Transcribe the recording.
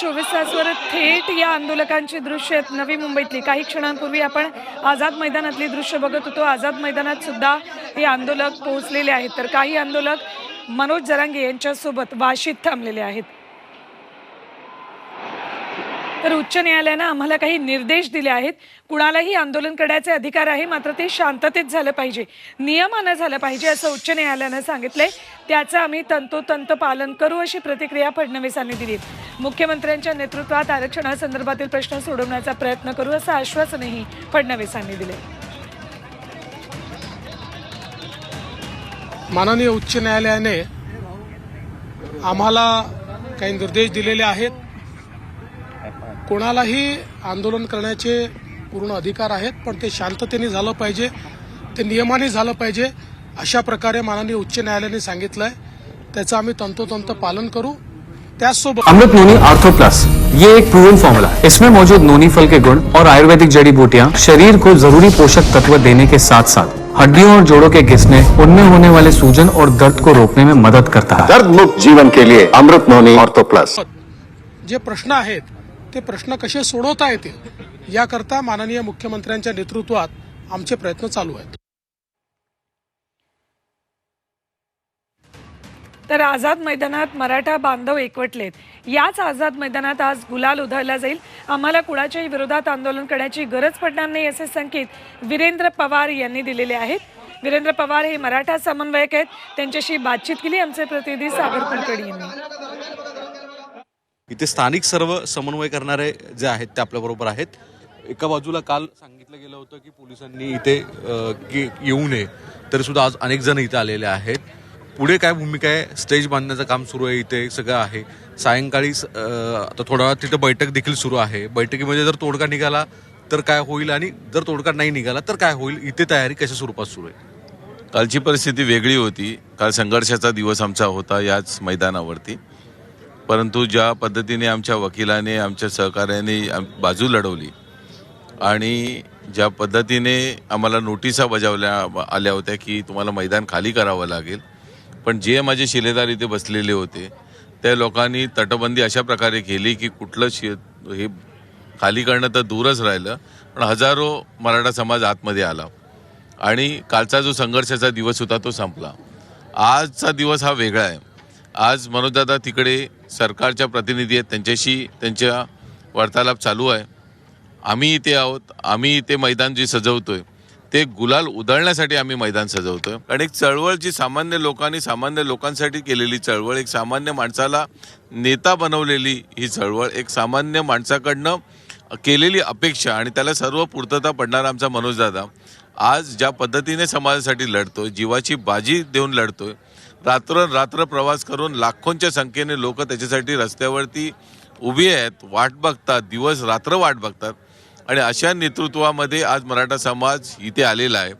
चोवीस तासवर थेट या आंदोलकांची दृश्य आहेत. नवी मुंबईतली. काही क्षणांपूर्वी आपण आझाद मैदानातली दृश्य बघत होतो. आझाद मैदानात सुद्धा हे आंदोलक पोहोचलेले आहेत. तर काही आंदोलक मनोज जरांगे यांच्यासोबत वाशीत थांबलेले आहेत. तर उच्च न्यायालयानं आम्हाला काही निर्देश दिले आहेत. कुणालाही आंदोलन करण्याचे अधिकार आहे मात्र ते शांततेत झालं पाहिजे. नियमानं झालं पाहिजे असं उच्च न्यायालयानं सांगितलंय. त्याचं आम्ही तंतोतंत पालन करू अशी प्रतिक्रिया फडणवीसांनी दिली मुख्यमंत्र्यांच्या नेतृत्वात आरक्षणासंदर्भातील प्रश्न सोडवण्याचा प्रयत्न करू असं आश्वासनही फडणवीसांनी दिले माननीय उच्च न्यायालयाने आम्हाला काही निर्देश दिलेले आहेत. कोणालाही आंदोलन करण्याचे पूर्ण अधिकार आहेत पण ते शांततेने झालं पाहिजे ते नियमाने झालं पाहिजे अशा प्रकारे माननीय उच्च न्यायालयाने सांगितलंय. त्याचं आम्ही तंतोतंत पालन करू. त्याचसोबत अमृत नोनी आर्थो प्लस ये एक प्रूवन फॉर्मूला इसमें मौजूद नोनी फल के गुण और आयुर्वेदिक जड़ी बूटियाँ शरीर को जरूरी पोषक तत्व देने के साथ साथ हड्डियों और जोड़ों के घिसने उनमें होने वाले सूजन और दर्द को रोकने में मदद करता है। दर्द मुक्त जीवन के लिए अमृत नोनी ऑर्थो प्लस जे प्रश्न आहेत ते प्रश्न कसे सोडवता येतील याकरता माननीय मुख्यमंत्र्यांच्या नेतृत्वात आमचे प्रयत्न चालू आहेत. तर आझाद मैदानात मराठा बांधव एकवटलेत. याच आझाद मैदानात आज गुलाल उधळला जाईल. आम्हाला कुणाच्याही विरोधात आंदोलन करण्याची गरज पडणार नाही असे संकेत वीरेंद्र पवार यांनी दिलेले आहेत. वीरेंद्र पवार हे मराठा समन्वयक आहेत. त्यांच्याशी बातचीत केली आमचे प्रतिनिधी सागर कुलकर्णी यांनी. इथे स्थानिक सर्व समन्वय करणारे जे आहेत ते आपल्याबरोबर आहेत. एका बाजूला काल सांगितलं गेलं होतं की पोलिसांनी इथे की येऊ नये तरी सुद्धा आज अनेक जण इथे आलेले आहेत. पुढे काय भूमिका आहे? स्टेज बांधण्याचं काम सुरू आहे इथे सगळं आहे. सायंकाळी स- आता थोडा तिथं तिथे बैठक देखील सुरू आहे. बैठकीमध्ये जर तोडगा निघाला तर काय होईल? आणि जर तोडगा नाही निघाला तर काय होईल? इथे तयारी कशा स्वरूपात सुरू आहे? कालची परिस्थिती वेगळी होती. काल संघर्षाचा दिवस आमचा होता याच मैदानावरती. परंतु ज्या पद्धतीने आमच्या वकिलाने आमच्या सहकार्याने आम- बाजू लढवली आणि ज्या पद्धतीने आम्हाला नोटिसा बजावल्या आल्या होत्या की तुम्हाला मैदान खाली करावं लागेल पण जे माझे शिलेदार इथे बसलेले होते त्या लोकांनी तटबंदी अशा प्रकारे केली की कुठलं शि हे खाली करणं तर दूरच राहिलं पण हजारो मराठा समाज आतमध्ये आला आणि कालचा जो संघर्षाचा दिवस होता तो संपला. आजचा दिवस हा वेगळा आहे. आज मनोजदादा तिकडे सरकारच्या प्रतिनिधी आहेत त्यांच्याशी त्यांच्या वार्तालाप चालू आहे. आम्ही इथे आहोत आम्ही इथे मैदान जे सजवतो आहे ते गुलाल उधळण्यासाठी आम्ही मैदान सजवतो आहे आणि एक चळवळ जी सामान्य लोकांनी सामान्य लोकांसाठी केलेली चळवळ एक सामान्य माणसाला नेता बनवलेली ही चळवळ एक सामान्य माणसाकडनं केलेली अपेक्षा आणि त्याला सर्व पूर्तता पडणार आमचा मनोजदादा आज ज्या पद्धतीने समाजासाठी लढतोय जीवाची बाजी देऊन लढतोय रात्र रात्र प्रवास करून लाखोंच्या संख्येने लोक त्याच्यासाठी रस्त्यावरती उभी आहेत. वाट बघतात. दिवस रात्र वाट बघतात. आणि अशा नेतृत्वामध्ये आज मराठा समाज इथे आलेला आहे.